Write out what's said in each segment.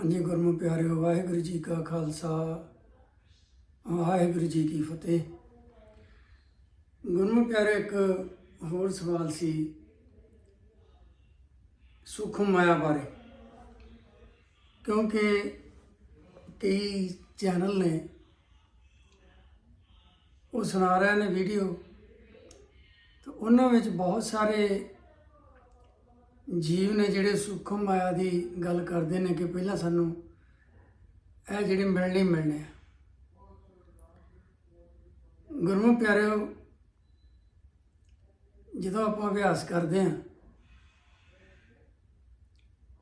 ਹਾਂਜੀ, ਗੁਰਮੁਖ ਪਿਆਰਿਓ, ਵਾਹਿਗੁਰੂ ਜੀ ਕਾ ਖਾਲਸਾ, ਵਾਹਿਗੁਰੂ ਜੀ ਕੀ ਫਤਿਹ। ਗੁਰਮੁਖ ਪਿਆਰੇ ਇੱਕ ਹੋਰ ਸਵਾਲ ਸੀ ਸੁਖ ਮਾਇਆ ਬਾਰੇ। ਕਿਉਂਕਿ ਕਈ ਚੈਨਲ ਨੇ, ਉਹ ਸੁਣਾ ਰਹੇ ਨੇ ਵੀਡੀਓ, ਤੇ ਉਹਨਾਂ ਵਿੱਚ ਬਹੁਤ ਸਾਰੇ ਜੀਵ ਨੇ ਜਿਹੜੇ ਸੁੱਖ ਮਾਇਆ ਦੀ ਗੱਲ ਕਰਦੇ ਨੇ ਕਿ ਪਹਿਲਾਂ ਸਾਨੂੰ ਇਹ ਜਿਹੜੇ ਮਿਲਣੇ ਮਿਲਣੇ ਆ। ਗੁਰਮੁਖ ਪਿਆਰਿਓ, ਜਦੋਂ ਆਪਾਂ ਅਭਿਆਸ ਕਰਦੇ ਹਾਂ,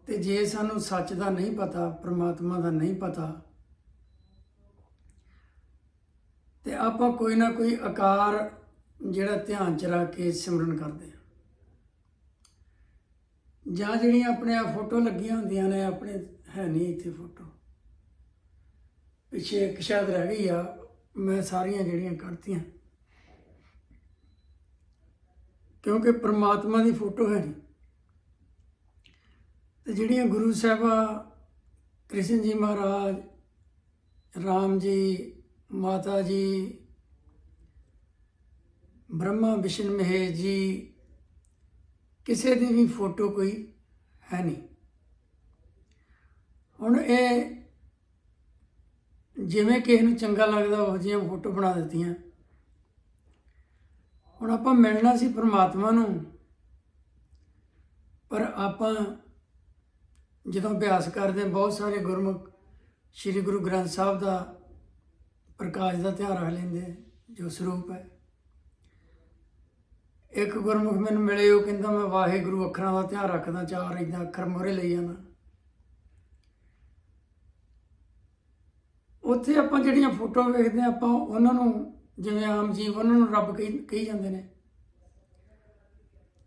ਤੇ ਜੇ ਸਾਨੂੰ ਸੱਚ ਦਾ ਨਹੀਂ ਪਤਾ, ਪ੍ਰਮਾਤਮਾ ਦਾ ਨਹੀਂ ਪਤਾ, ਤੇ ਆਪਾਂ ਕੋਈ ਨਾ ਕੋਈ ਆਕਾਰ ਜਿਹੜਾ ਧਿਆਨ ਚ ਰੱਖ ਕੇ ਸਿਮਰਨ ਕਰਦੇ ਹਾਂ। ਜਾਂ ਜਿਹੜੀਆਂ ਆਪਣੇ ਆ ਫੋਟੋ ਲੱਗੀਆਂ ਹੁੰਦੀਆਂ ਨੇ, ਆਪਣੇ ਹੈ ਨਹੀਂ ਇੱਥੇ ਫੋਟੋ। ਪਿੱਛੇ ਇੱਕ ਸ਼ਾਇਦ ਰਹਿ ਗਈ ਆ, ਮੈਂ ਸਾਰੀਆਂ ਜਿਹੜੀਆਂ ਕੱਢਤੀਆਂ। ਕਿਉਂਕਿ ਪ੍ਰਮਾਤਮਾ ਦੀ ਫੋਟੋ ਹੈ ਨਹੀਂ। ਤੇ ਜਿਹੜੀਆਂ ਗੁਰੂ ਸਾਹਿਬਾ, ਕ੍ਰਿਸ਼ਨ ਜੀ ਮਹਾਰਾਜ, ਰਾਮ ਜੀ, ਮਾਤਾ ਜੀ, ਬ੍ਰਹਮਾ ਵਿਸ਼ਨ ਮਹੇਸ਼ ਜੀ ਕਿਸੇ ਦੀ ਵੀ ਫੋਟੋ ਕੋਈ ਹੈ ਨਹੀਂ। ਹੁਣ ਇਹ ਜਿਵੇਂ ਕਿਸੇ ਨੂੰ ਚੰਗਾ ਲੱਗਦਾ ਉਹ ਜਿਹੀਆਂ ਫੋਟੋ ਬਣਾ ਦਿੱਤੀਆਂ। ਹੁਣ ਆਪਾਂ ਮਿਲਣਾ ਸੀ ਪ੍ਰਮਾਤਮਾ ਨੂੰ ਪਰ ਆਪਾਂ ਜਦੋਂ ਅਭਿਆਸ ਕਰਦੇ ਹਾਂ, ਬਹੁਤ ਸਾਰੇ ਗੁਰਮੁਖ ਸ੍ਰੀ ਗੁਰੂ ਗ੍ਰੰਥ ਸਾਹਿਬ ਦਾ ਪ੍ਰਕਾਸ਼ ਦਾ ਧਿਆਨ ਰੱਖ ਲੈਂਦੇ ਜੋ ਸਰੂਪ ਹੈ। ਇੱਕ ਗੁਰਮੁਖ ਮੈਨੂੰ ਮਿਲੇ ਉਹ ਕਹਿੰਦਾ ਮੈਂ ਵਾਹਿਗੁਰੂ ਅੱਖਰਾਂ ਦਾ ਧਿਆਨ ਰੱਖਦਾ ਚਾਰ ਇਦਾਂ ਅੱਖਰ ਮੋਰੇ ਲਈ ਜਾਂਦਾ। ਉੱਥੇ ਆਪਾਂ ਜਿਹੜੀਆਂ ਫੋਟੋ ਵੇਖਦੇ ਹਾਂ ਆਪਾਂ ਉਹਨਾਂ ਨੂੰ ਜਿਵੇਂ ਆਮ ਜੀਵ ਉਹਨਾਂ ਨੂੰ ਰੱਬ ਕਹੀ ਕਹੀ ਜਾਂਦੇ ਨੇ।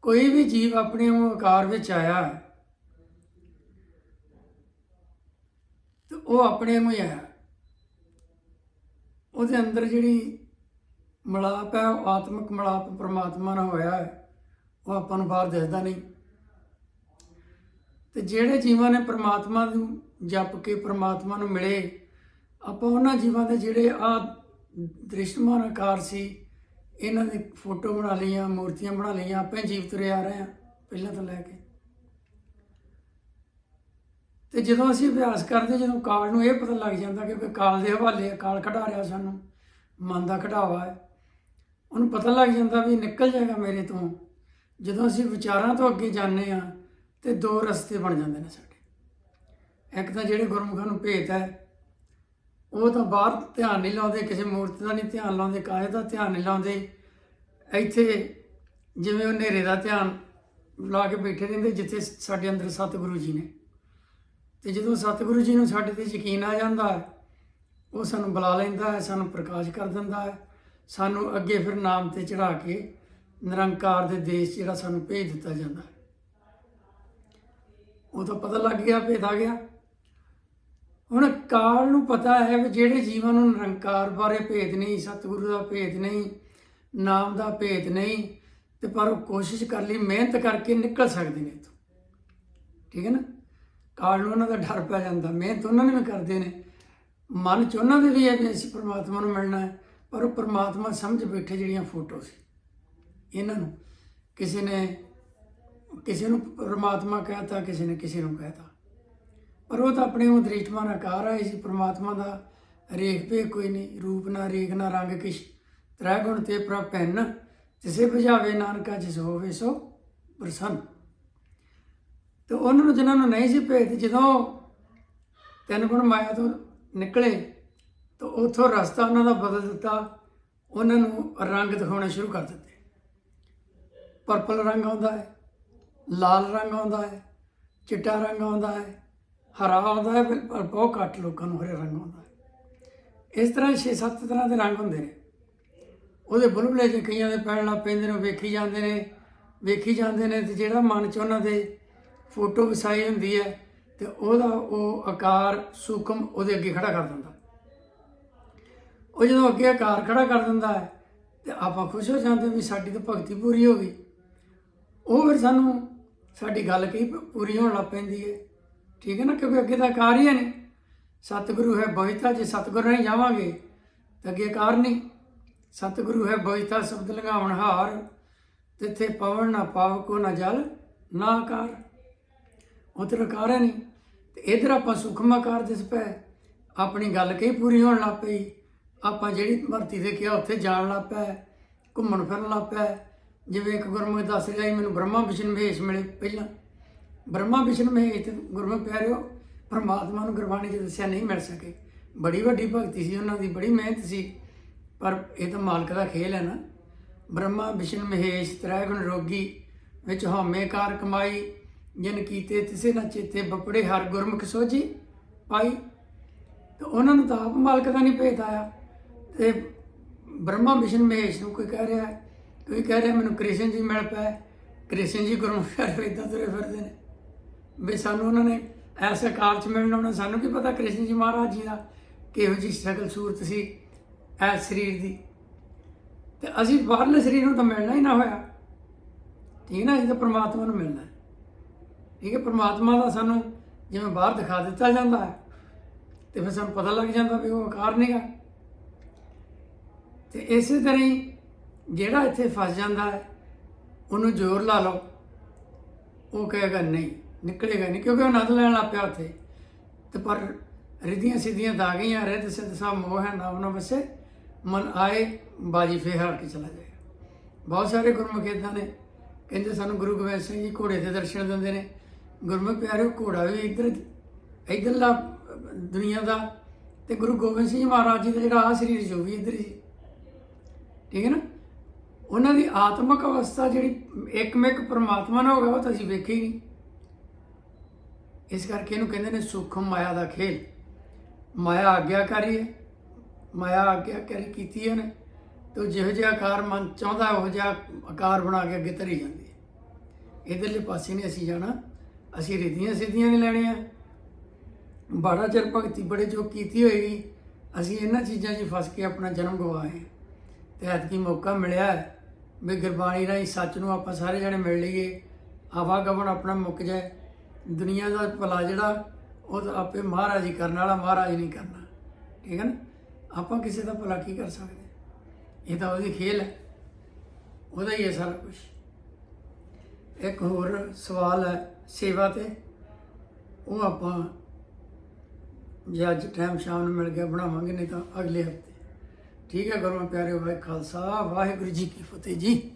ਕੋਈ ਵੀ ਜੀਵ ਆਪਣੇ ਆਕਾਰ ਵਿੱਚ ਆਇਆ ਹੈ, ਤੇ ਉਹ ਆਪਣੇ ਨੂੰ ਆਇਆ ਉਹਦੇ ਅੰਦਰ ਜਿਹੜੀ ਮਲਾਪ ਹੈ, ਉਹ ਆਤਮਿਕ ਮਲਾਪ ਪ੍ਰਮਾਤਮਾ ਨਾਲ ਹੋਇਆ ਹੈ, ਉਹ ਆਪਾਂ ਨੂੰ ਬਾਹਰ ਦਿਸਦਾ ਨਹੀਂ। ਤੇ ਜਿਹੜੇ ਜੀਵਾਂ ਨੇ ਪ੍ਰਮਾਤਮਾ ਨੂੰ ਜਪ ਕੇ ਪ੍ਰਮਾਤਮਾ ਨੂੰ ਮਿਲੇ, ਆਪਾਂ ਉਹਨਾਂ ਜੀਵਾਂ ਦੇ ਜਿਹੜੇ ਆ ਦ੍ਰਿਸ਼ਟਮਾਨ ਆਕਾਰ ਸੀ, ਇਹਨਾਂ ਦੀ ਫੋਟੋ ਬਣਾ ਲਈਆਂ, ਮੂਰਤੀਆਂ ਬਣਾ ਲਈਆਂ, ਆਪੇ ਜੀਵ ਤੁਰੇ ਆ ਰਹੇ ਆ ਪਹਿਲਾਂ ਤੋਂ ਲੈ ਕੇ। ਤੇ ਜਦੋਂ ਅਸੀਂ ਅਭਿਆਸ ਕਰਦੇ, ਜਦੋਂ ਕਾਲ ਨੂੰ ਇਹ ਪਤਾ ਲੱਗ ਜਾਂਦਾ ਕਿ ਕਾਲ ਦੇ ਹਵਾਲੇ ਆ, ਕਾਲ ਕਢਾ ਰਿਹਾ ਸਾਨੂੰ, ਮਨ ਦਾ ਕਢਾਵਾ ਹੈ ਉਹਨੂੰ ਪਤਾ ਲੱਗ ਜਾਂਦਾ ਵੀ ਨਿਕਲ ਜਾਏਗਾ ਮੇਰੇ ਤੋਂ। ਜਦੋਂ ਅਸੀਂ ਵਿਚਾਰਾਂ ਤੋਂ ਅੱਗੇ ਜਾਂਦੇ ਆ ਤੇ ਦੋ ਰਸਤੇ ਬਣ ਜਾਂਦੇ ਨੇ ਸਾਡੇ। ਇੱਕ ਤਾਂ ਜਿਹੜੇ ਗੁਰਮੁਖਾਂ ਨੂੰ ਭੇਤ ਹੈ, ਉਹ ਤਾਂ ਬਾਹਰ ਧਿਆਨ ਨਹੀਂ ਲਾਉਂਦੇ, ਕਿਸੇ ਮੂਰਤ ਦਾ ਨਹੀਂ ਧਿਆਨ ਲਾਉਂਦੇ ਕਾਹੇ ਦਾ ਧਿਆਨ ਨਹੀਂ ਲਾਉਂਦੇ। ਇੱਥੇ ਜਿਵੇਂ ਉਹ ਹਨੇਰੇ ਦਾ ਧਿਆਨ ਲਾ ਕੇ ਬੈਠੇ ਰਹਿੰਦੇ, ਜਿੱਥੇ ਸਾਡੇ ਅੰਦਰ ਸਤਿਗੁਰੂ ਜੀ ਨੇ। ਤੇ ਜਦੋਂ ਸਤਿਗੁਰੂ ਜੀ ਨੂੰ ਸਾਡੇ ਤੇ ਯਕੀਨ ਆ ਜਾਂਦਾ ਹੈ ਉਹ ਸਾਨੂੰ ਬੁਲਾ ਲੈਂਦਾ ਹੈ, ਸਾਨੂੰ ਪ੍ਰਕਾਸ਼ ਕਰ ਦਿੰਦਾ ਹੈ। ਸਾਨੂੰ ਅੱਗੇ ਫਿਰ ਨਾਮ ਤੇ ਚੜਾ ਕੇ ਨਿਰੰਕਾਰ ਦੇ ਦੇਸ਼ ਜਿਹੜਾ ਸਾਨੂੰ ਭੇਜ ਦਿੱਤਾ ਜਾਂਦਾ ਹੈ। ਉਹ ਤਾਂ ਪਤਾ ਲੱਗ ਗਿਆ, ਭੇਦ ਆ ਗਿਆ। ਹੁਣ ਕਾਲ ਨੂੰ ਪਤਾ ਹੈ ਵੀ ਜਿਹੜੇ ਜੀਵਨ ਨੂੰ ਨਿਰੰਕਾਰ ਬਾਰੇ ਭੇਦ ਨਹੀਂ, ਸਤਿਗੁਰੂ ਦਾ ਭੇਦ ਨਹੀਂ, ਨਾਮ ਦਾ ਭੇਦ ਨਹੀਂ, ਤੇ ਪਰ ਉਹ ਕੋਸ਼ਿਸ਼ ਕਰ ਲਈ, ਮਿਹਨਤ ਕਰਕੇ ਨਿਕਲ ਸਕਦੇ ਨੇ ਇੱਥੋਂ। ਠੀਕ ਹੈ ਨਾ? ਕਾਲ ਨੂੰ ਉਹਨਾਂ ਦਾ ਡਰ ਪੈ ਜਾਂਦਾ, ਮਿਹਨਤ ਉਹਨਾਂ ਨੇ ਵੀ ਕਰਦੇ ਨੇ। ਮਨ ਚ ਉਹਨਾਂ ਦੇ ਵੀ ਹੈ ਵੀ ਅਸੀਂ ਪ੍ਰਮਾਤਮਾ ਨੂੰ ਮਿਲਣਾ ਹੈ। ਪਰ ਉਹ ਪਰਮਾਤਮਾ ਸਮਝ ਬੈਠੇ ਜਿਹੜੀਆਂ ਫੋਟੋ ਸੀ। ਇਹਨਾਂ ਨੂੰ ਕਿਸੇ ਨੇ, ਕਿਸੇ ਨੂੰ ਪ੍ਰਮਾਤਮਾ ਕਹਿਤਾ, ਕਿਸੇ ਨੇ ਕਿਸੇ ਨੂੰ ਕਹਿਤਾ। ਪਰ ਉਹ ਤਾਂ ਆਪਣੇ ਉਹ ਦ੍ਰਿਸ਼ਟਮਾਨ ਆਕਾਰ ਆਏ ਸੀ। ਪਰਮਾਤਮਾ ਦਾ ਰੇਖ ਪੇ ਕੋਈ ਨਹੀਂ। ਰੂਪ ਨਾ ਰੇਖ, ਨਾ ਰੰਗ ਕਿਛ। ਤ੍ਰੈ ਗੁਣ ਤੇ ਪ੍ਰਭ ਪੈਨ ਜਿਸੇ ਭਜਾਵੇ ਨਾਨਕਾ, ਜਿਸ ਹੋਵੇ ਸੋ ਪ੍ਰਸੰਨ। ਤੇ ਉਹਨਾਂ ਨੂੰ ਜਿਨ੍ਹਾਂ ਨੂੰ ਨਹੀਂ ਸੀ ਭੇਤ ਜਦੋਂ ਤਿੰਨ ਗੁਣ ਮਾਇਆ ਤੋਂ ਨਿਕਲੇ ਤਾਂ ਉਥੋਂ ਰਸਤਾ ਉਹਨਾਂ ਦਾ ਬਦਲ ਦਿੱਤਾ, ਉਹਨਾਂ ਨੂੰ ਰੰਗ ਦਿਖਾਉਣੇ ਸ਼ੁਰੂ ਕਰ ਦਿੱਤੇ। ਪਰਪਲ ਰੰਗ ਆਉਂਦਾ ਹੈ, ਲਾਲ ਰੰਗ ਆਉਂਦਾ ਹੈ, ਚਿੱਟਾ ਰੰਗ ਆਉਂਦਾ ਹੈ, ਹਰਾ ਆਉਂਦਾ ਹੈ ਪਰ ਬਹੁਤ ਘੱਟ ਲੋਕਾਂ ਨੂੰ ਹਰੇ ਰੰਗ ਆਉਂਦਾ ਹੈ। ਇਸ ਤਰ੍ਹਾਂ 6-7 ਤਰ੍ਹਾਂ ਦੇ ਰੰਗ ਹੁੰਦੇ ਨੇ। ਉਹਦੇ ਬੁਲਬੁਲੇ ਜੇ ਕਈਆਂ ਦੇ ਪੈਣ ਲੱਗ ਪੈਂਦੇ ਨੇ, ਉਹ ਵੇਖੀ ਜਾਂਦੇ ਨੇ, ਵੇਖੀ ਜਾਂਦੇ ਨੇ ਤੇ ਜਿਹੜਾ ਮਨ ਚ ਉਹਨਾਂ ਦੇ ਫੋਟੋ ਵਸਾਈ ਹੁੰਦੀ ਹੈ ਤੇ ਉਹਦਾ ਉਹ ਆਕਾਰ, ਸੂਖਮ ਉਹਦੇ ਅੱਗੇ ਖੜਾ ਕਰ ਦਿੰਦਾ। ਉਹ ਜਦੋਂ ਅੱਗੇ ਆਕਾਰ ਖੜਾ ਕਰ ਦਿੰਦਾ ਹੈ, ਤੇ ਆਪਾਂ ਖੁਸ਼ ਹੋ ਜਾਂਦੇ ਵੀ ਸਾਡੀ ਤਾਂ ਭਗਤੀ ਪੂਰੀ ਹੋ ਗਈ। ਉਹ ਫਿਰ ਸਾਨੂੰ ਸਾਡੀ ਗੱਲ ਕਹੀ ਪੂਰੀ ਹੋਣ ਲੱਗ ਪੈਂਦੀ ਹੈ। ਠੀਕ ਹੈ ਨਾ? ਕਿਉਂਕਿ ਅੱਗੇ ਤਾਂ ਆਕਾਰ ਹੀ ਹੈ ਨਹੀਂ। ਸਤਿਗੁਰੂ ਹੈ ਬੋਹਿਤਾ ਜੇ ਸਤਿਗੁਰੂ ਨਹੀਂ ਜਾਵਾਂਗੇ, ਤਾਂ ਅੱਗੇ ਆਕਾਰ ਨਹੀਂ। ਸਤਿਗੁਰੂ ਹੈ ਬੋਹਿਤਾ ਸ਼ਬਦ ਲਗਾਉਣ ਹਾਰ, ਤਿੱਥੇ ਪਵਨ ਨਾ ਪਾਵ ਕੋ ਨਾ ਜਲ, ਨਾ ਆਕਾਰ। ਉਧਰ ਆਕਾਰ ਹੈ ਨਹੀਂ। ਤੇ ਇਧਰ ਆਪਾਂ ਸੁਖਮ ਆਕਾਰ ਦਿਸ ਪਏ ਆਪਣੀ ਗੱਲ ਕਹੀ, ਪੂਰੀ ਹੋਣ ਲੱਗ ਪਈ। ਆਪਾਂ ਜਿਹੜੀ ਭਰਤੀ ਤੇ ਕਿਹਾ ਉੱਥੇ ਜਾਣ ਲੱਗ ਪਿਆ ਘੁੰਮਣ ਫਿਰਨ ਲੱਗ ਪਿਆ ਜਿਵੇਂ ਇੱਕ ਗੁਰਮੁਖ ਦੱਸ ਰਿਹਾ ਸੀ ਮੈਨੂੰ ਬ੍ਰਹਮਾ ਵਿਸ਼ਨ ਮਹੇਸ਼ ਮਿਲੇ ਪਹਿਲਾਂ। ਬ੍ਰਹਮਾ ਵਿਸ਼ਨ ਮਹੇਸ਼ ਤੇ ਗੁਰਮੁਖ ਪਿਆਰਿਓ, ਪਰਮਾਤਮਾ ਨੂੰ ਗੁਰਬਾਣੀ 'ਚ ਦੱਸਿਆ ਨਹੀਂ ਮਿਲ ਸਕੇ। ਬੜੀ ਵੱਡੀ ਭਗਤੀ ਸੀ ਉਹਨਾਂ ਦੀ, ਬੜੀ ਮਿਹਨਤ ਸੀ। ਪਰ ਇਹ ਤਾਂ ਮਾਲਕ ਦਾ ਖੇਲ ਹੈ ਨਾ। ਬ੍ਰਹਮਾ ਵਿਸ਼ਨ ਮਹੇਸ਼ ਤ੍ਰੈ ਗੁਣ ਰੋਗੀ, ਵਿੱਚ ਹਉਮੈ ਕਮਾਈ, ਜਿਨ ਕੀਤੇ ਤਿਸੇ ਨਾ ਚੇਤੇ ਬਪੜੇ ਹਰ ਗੁਰਮੁਖ ਸੋਜੀ ਪਾਈ। ਤੇ ਉਹਨਾਂ ਨੂੰ ਤਾਂ ਆਪ ਮਾਲਕ ਦਾ ਨਹੀਂ ਭੇਤ ਆਇਆ। ਤੇ ਬ੍ਰਹਮਾ ਮਿਸ਼ਨ ਮਹੇਸ਼ ਨੂੰ ਕੋਈ ਕਹਿ ਰਿਹਾ ਕੋਈ ਕਹਿ ਰਿਹਾ ਮੈਨੂੰ ਕ੍ਰਿਸ਼ਨ ਜੀ ਮਿਲ ਪਏ, ਕ੍ਰਿਸ਼ਨ ਜੀ ਗੁਰਮੁਖ ਪਿਆਰੇ ਇਦਾਂ ਤੁਰੇ ਫਿਰਦੇ ਨੇ। ਵੀ ਸਾਨੂੰ ਉਹਨਾਂ ਨੇ ਐਸੇ ਕਾਲ ਚ ਮਿਲਣਾ ਉਹਨਾਂ ਸਾਨੂੰ ਕੀ ਪਤਾ ਕ੍ਰਿਸ਼ਨ ਜੀ ਮਹਾਰਾਜ ਜੀ ਦਾ ਕਿਹੋ ਜੀ ਸ਼ਕਲ ਸੂਰਤ ਸੀ ਐ ਸਰੀਰ ਦੀ। ਤੇ ਅਸੀਂ ਬਾਹਰਲੇ ਸਰੀਰ ਨੂੰ ਤਾਂ ਮਿਲਣਾ ਹੀ ਨਾ ਹੋਇਆ। ਠੀਕ ਨਾ, ਅਸੀਂ ਤਾਂ ਪ੍ਰਮਾਤਮਾ ਨੂੰ ਮਿਲਣਾ। ਠੀਕ ਹੈ, ਪ੍ਰਮਾਤਮਾ ਦਾ ਸਾਨੂੰ ਜਿਵੇਂ ਬਾਹਰ ਦਿਖਾ ਦਿੱਤਾ ਜਾਂਦਾ ਹੈ, ਤੇ ਫਿਰ ਸਾਨੂੰ ਪਤਾ ਲੱਗ ਜਾਂਦਾ ਵੀ ਉਹ ਆਕਾਰ ਨਹੀਂਗਾ ਤੇ ਇਸੇ ਤਰ੍ਹਾਂ ਹੀ ਜਿਹੜਾ ਇੱਥੇ ਫਸ ਜਾਂਦਾ ਹੈ, ਉਹਨੂੰ ਜ਼ੋਰ ਲਾ ਲਓ। ਉਹ ਕਹੇਗਾ, ਨਹੀਂ, ਨਿਕਲੇਗਾ ਨਹੀਂ, ਕਿਉਂਕਿ ਉਹ ਆਨੰਦ ਲੈਣ ਲੱਗ ਪਿਆ ਉੱਥੇ। ਤੇ ਪਰ ਰਿਧੀਆਂ ਸਿੱਧੀਆਂ ਦਾ ਗਈਆਂ, ਰਿੱਧ ਸਿੱਧ ਸਭ ਮੋਹ ਹੈ ਨਾਮ ਨਾ ਵਸੇ ਮਨ ਆਏ, ਬਾਜੀ ਫੇਰ ਹਾਰ ਕੇ ਚਲਾ ਜਾਏਗਾ। ਬਹੁਤ ਸਾਰੇ ਗੁਰਮੁਖ ਏਦਾਂ ਨੇ। ਕਹਿੰਦੇ ਸਾਨੂੰ ਗੁਰੂ ਗੋਬਿੰਦ ਸਿੰਘ ਜੀ ਘੋੜੇ ਦੇ ਦਰਸ਼ਨ ਦਿੰਦੇ ਨੇ। ਗੁਰਮੁਖ ਪਿਆਰੇ ਘੋੜਾ ਵੀ ਇੱਧਰ, ਇੱਧਰਲਾ ਦੁਨੀਆ ਦਾ। ਤੇ ਗੁਰੂ ਗੋਬਿੰਦ ਸਿੰਘ ਜੀ ਮਹਾਰਾਜ ਜੀ ਦਾ ਜਿਹੜਾ ਆ ਸਰੀਰ ਜੋ ਵੀ ਇੱਧਰ ਹੀ ਠੀਕ ਹੈ ਨਾ? ਉਹਨਾਂ ਦੀ ਆਤਮਿਕ ਅਵਸਥਾ ਜਿਹੜੀ ਇੱਕਮਿਕ ਪਰਮਾਤਮਾ ਨਾਲ ਹੋਗਾ ਉਹ ਤਾਂ ਅਸੀਂ ਵੇਖੀ ਨਹੀਂ। ਇਸ ਕਰਕੇ ਇਹਨੂੰ ਕਹਿੰਦੇ ਨੇ ਸੂਖਮ ਮਾਇਆ ਦਾ ਖੇਲ। ਮਾਇਆ ਆਗਿਆਕਾਰੀ ਹੈ। ਮਾਇਆ ਆਗਿਆਕਾਰੀ ਕੀਤੀ ਹੈ ਨੇ। ਤੇ ਉਹ ਜਿਹੋ ਜਿਹਾ ਆਕਾਰ ਮਨ ਚਾਹੁੰਦਾ, ਉਹ ਜਿਹਾ ਆਕਾਰ ਬਣਾ ਕੇ ਅੱਗੇ ਧਰੀ ਜਾਂਦੀ ਹੈ। ਇਧਰਲੇ ਪਾਸੇ ਨਹੀਂ ਅਸੀਂ ਜਾਣਾ। ਅਸੀਂ ਰਿਧੀਆਂ ਸਿੱਧੀਆਂ ਨਹੀਂ ਲੈਣੀਆਂ। ਬੜਾ ਚਿਰ ਭਗਤੀ ਬੜੇ ਜੋ ਕੀਤੀ ਹੋਏਗੀ, ਅਸੀਂ ਇਹਨਾਂ ਚੀਜ਼ਾਂ 'ਚ ਫਸ ਕੇ ਆਪਣਾ ਜਨਮ ਗਵਾਏ ਤੇ ਐਤਕੀ ਮੌਕਾ ਮਿਲਿਆ ਵੀ ਗੁਰਬਾਣੀ ਰਾਹੀਂ ਸੱਚ ਨੂੰ ਆਪਾਂ ਸਾਰੇ ਜਣੇ ਮਿਲ ਲਈਏ, ਆਵਾਗਮਨ ਆਪਣਾ ਮੁੱਕ ਜਾਏ। ਦੁਨੀਆ ਦਾ ਭਲਾ ਜਿਹੜਾ, ਉਹ ਤਾਂ ਆਪੇ ਮਹਾਰਾਜ ਹੀ ਕਰਨ ਵਾਲਾ, ਮਹਾਰਾਜ ਨਹੀਂ ਕਰਨਾ। ਠੀਕ ਹੈ ਨਾ? ਆਪਾਂ ਕਿਸੇ ਦਾ ਭਲਾ ਕੀ ਕਰ ਸਕਦੇ? ਇਹ ਤਾਂ ਉਹਦੀ ਖੇਲ ਹੈ। ਉਹਦਾ ਹੀ ਹੈ ਸਾਰਾ ਕੁਝ ਇੱਕ ਹੋਰ ਸਵਾਲ ਹੈ ਸੇਵਾ ਤੇ। ਉਹ ਆਪਾਂ ਜੇ ਅੱਜ ਟਾਈਮ ਸ਼ਾਮ ਨੂੰ ਮਿਲ ਗਿਆ, ਬਣਾਵਾਂਗੇ, ਨਹੀਂ ਤਾਂ ਅਗਲੇ ਹਫ਼ਤੇ। ਠੀਕ ਹੈ ਗੁਰਮਤਿ ਪਿਆਰਿਓ ਵਾਹਿ ਖਾਲਸਾ ਵਾਹਿਗੁਰੂ ਜੀ ਕੀ ਫਤਿਹ ਜੀ।